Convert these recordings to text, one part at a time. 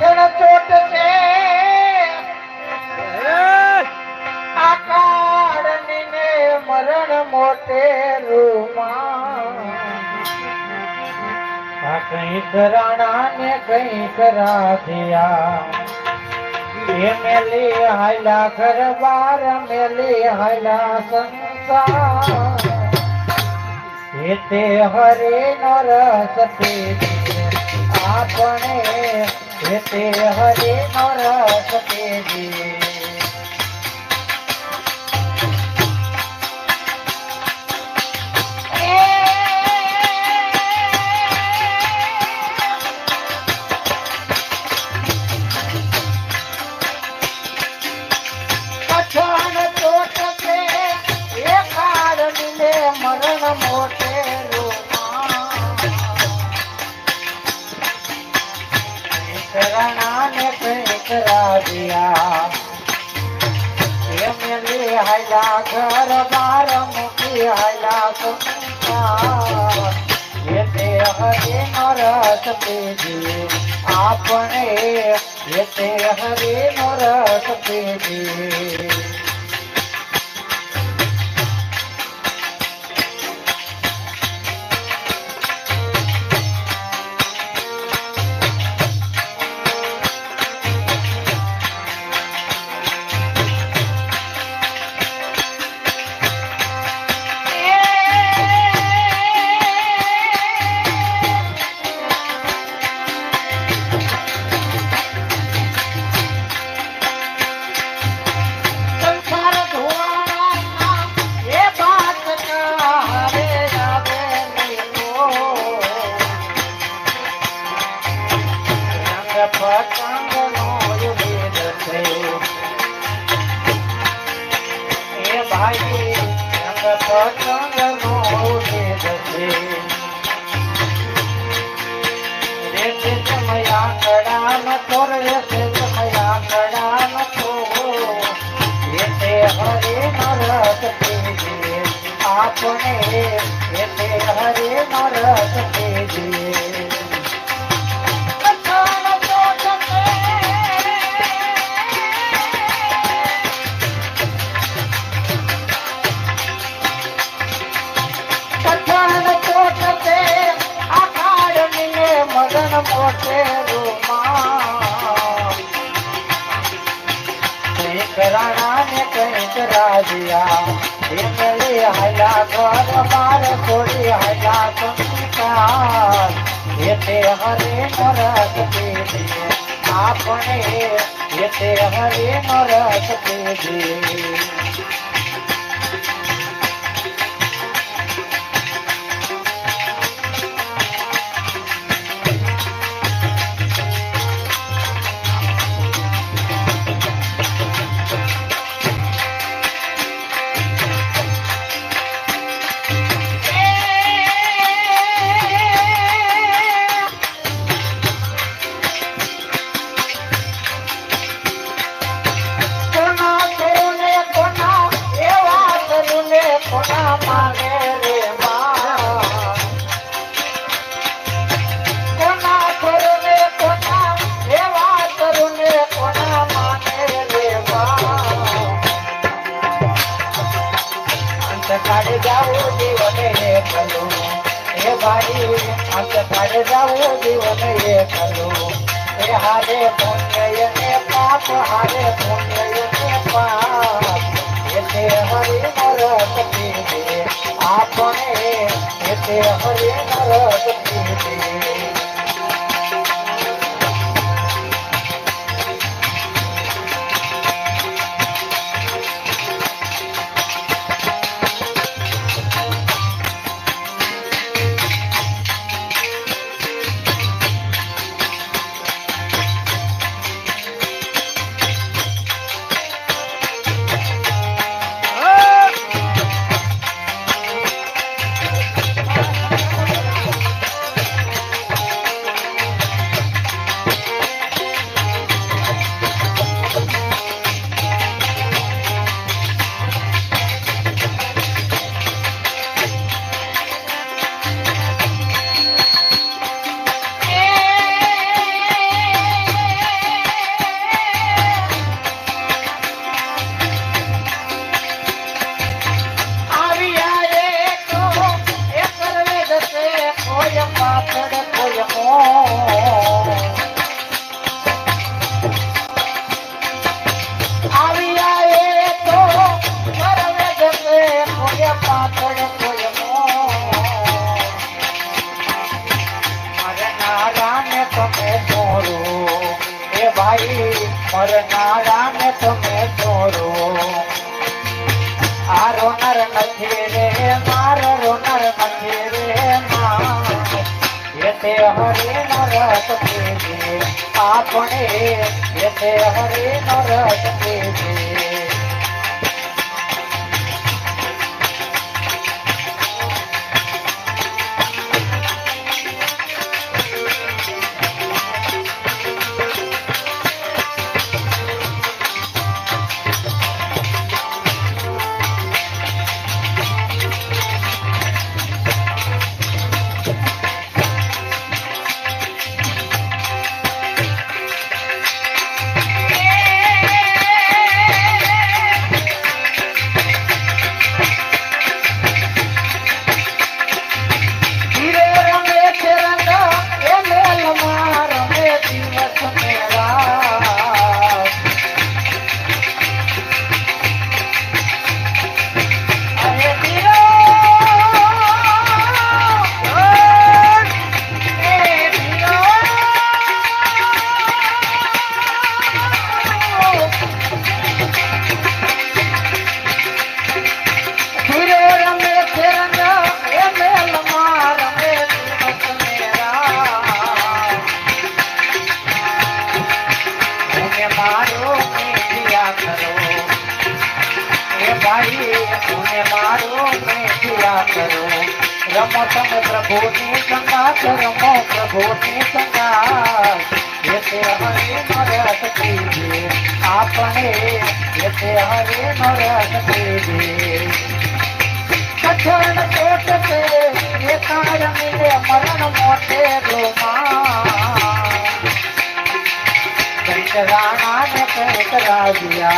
કઠણ ચોટ છે આ કાળનીને મરણ મોટે રૂમાં. કંઈક રાણા ને કંઈક રાધિયા. એ મેલી હાયલા ઘર બાર મેલી હાલા સંસાર. તે હરે નો રસ આપણે हरे नरसते जी હાયલા ઘર બાર મૂકી હયા સંસાર એ તે હરે નો રસ પીધી આપણે એ હરે નો રસ આપણે એતે હરે નરસ પીજે મોટે રૂમા કંઈક રાણા ને કંઈક રાધિયા એ મેળી હાયલા ઘર, બાર છોડી હાયલા સંસાર એ હરે આપણે હરે નરસ પીધે काढ जाऊ जीवन हे खलो हे भाई हात काढ जाऊ जीवन हे खलो हे हारे पुण्य ये पाप हारे पुण्य ये पाप येते हरि नरक पीते आपने येते हरि नरक पीते તમે છોરો એ ભાઈ મરનારા ને તમે છોરો આ રોનર નથી રે, માર રોનર નથી રે, માં. તે હરે નરસ દેજે આપણે તે હરે નરસ દેજે भाई उन्हें मारो, मैं किया करो। रमो संग प्रभु ने संगा रमो प्रभु ने संगा। यसे हरे नरस दीजिए आपने यसे हरे नरस दीजिए कठिन पेट से ये तार मिले, मरण मोटे रोमा। राणा ने पेट दिया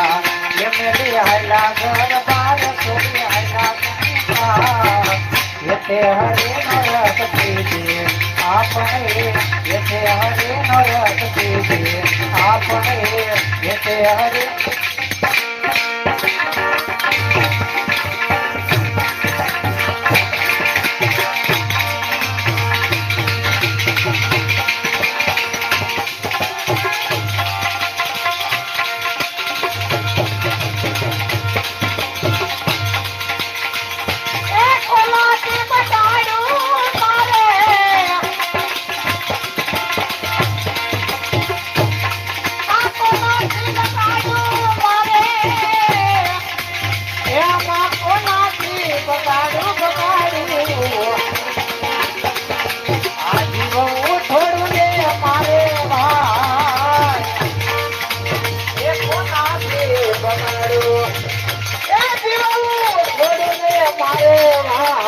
આપણે હરે નરક આપણે હરે મારું. મારે મા